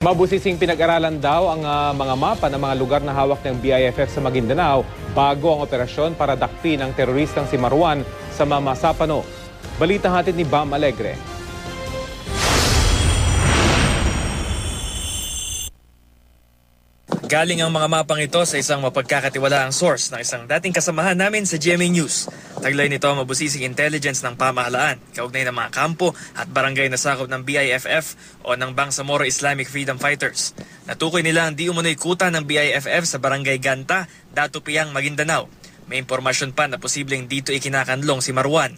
Mabusising pinag-aralan daw ang ah, mga mapa ng mga lugar na hawak ng BIFF sa Maguindanao bago ang operasyon para dakpin ang teroristang si Marwan sa Mama Sapano. Balita hatid ni Bam Alegre. Galing ang mga mapang ito sa isang mapagkakatiwalaang source ng isang dating kasamahan namin sa GMA News. Taglay nito ang mabusising intelligence ng pamahalaan, kaugnay ng mga kampo at barangay na sakop ng BIFF o ng Bangsamoro Islamic Freedom Fighters. Natukoy nila ang di umano'y kuta ng BIFF sa barangay Ganta, Datupiang, Maguindanao. May impormasyon pa na posibleng dito ikinakanlong si Marwan.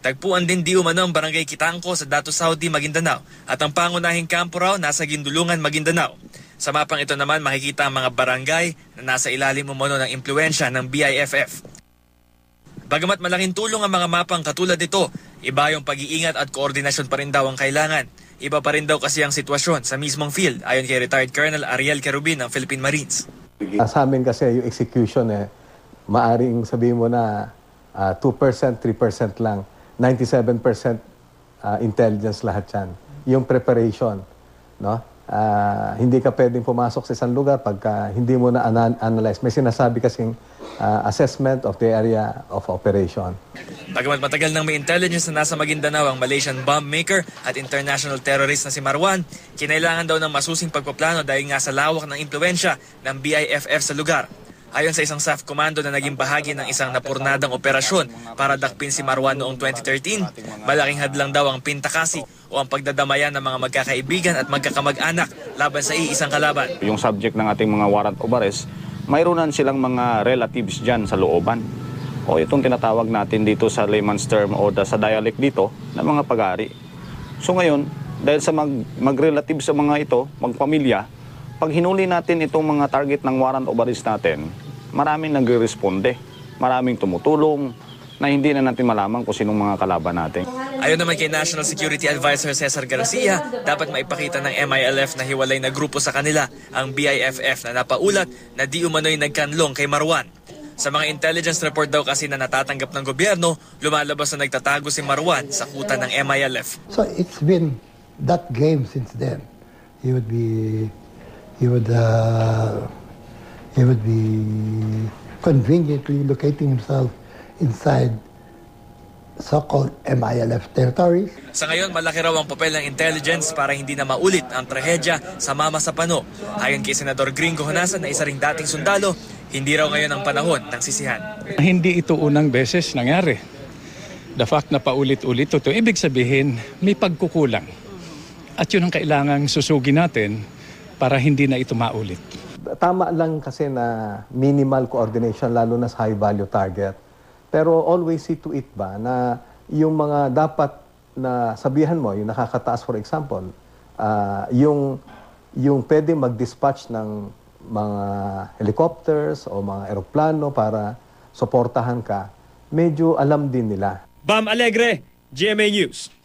Tagpuan din di umano ang barangay Kitangko sa Dato Saudi, Maguindanao at ang pangunahing kampo raw nasa Gindulungan, Maguindanao. Sa mapang ito naman makikita ang mga barangay na nasa ilalim umano ng impluensya ng BIFF. Bagamat malaking tulong ang mga mapang katulad nito, iba yung pag-iingat at koordinasyon pa rin daw ang kailangan. Iba pa rin daw kasi ang sitwasyon sa mismong field ayon kay retired Colonel Ariel Kerubin ng Philippine Marines. Ah, Sa amin kasi yung execution eh, maaring sabihin mo na ah, 2%, 3% lang. 97% ah, intelligence lahat yan. Yung preparation, no? Ah, hindi ka pwedeng pumasok sa isang lugar pagka hindi mo na ana- analyze. May sinasabi kasing ah, assessment of the area of operation. Bagamat matagal nang may intelligence na nasa Maguindanao ang Malaysian bomb maker at international terrorist na si Marwan, kinailangan daw ng masusing pagpaplano dahil nga sa lawak ng impluensya ng BIFF sa lugar. Ayon sa isang SAF commando na naging bahagi ng isang napurnadang operasyon para dakpin si Marwan noong 2013, malaking hadlang daw ang pintakasi o ang pagdadamayan ng mga magkakaibigan at magkakamag-anak laban sa iisang kalaban. yung subject ng ating mga warrant of arrest, mayroon silang mga relatives dyan sa looban. O itong tinatawag natin dito sa layman's term o sa dialect dito na mga pag-ari. So ngayon, dahil sa mag, mag-relative sa mga ito, magpamilya, pag hinuli natin itong mga target ng warrant of arrest natin, maraming nagre-responde, maraming tumutulong, na hindi na natin malaman kung sinong mga kalaban natin. Ayon naman kay National Security Advisor Cesar Garcia, dapat maipakita ng MILF na hiwalay na grupo sa kanila ang BIFF na napaulat na di umano'y nagkanlong kay Marwan. Sa mga intelligence report daw kasi na natatanggap ng gobyerno, lumalabas na nagtatago si Marwan sa kuta ng MILF. So it's been that game since then. He would be, he would, uh, he would be conveniently locating himself inside so-called MILF territories. Sa ngayon, malaki raw ang papel ng intelligence para hindi na maulit ang trahedya sa Mama sa Pano. Ayon kay Senador Gringo Honasan na isa ring dating sundalo, hindi raw ngayon ang panahon ng sisihan. Hindi ito unang beses nangyari. The fact na paulit-ulit ito, ibig sabihin may pagkukulang. At yun ang kailangang susugin natin para hindi na ito maulit. Tama lang kasi na minimal coordination lalo na sa high value target. Pero always see to it ba na yung mga dapat na sabihan mo, yung nakakataas for example, ah, yung yung pwedeng mag-dispatch ng mga helicopters o mga eroplano para suportahan ka, medyo alam din nila. Bam Alegre, GMA News.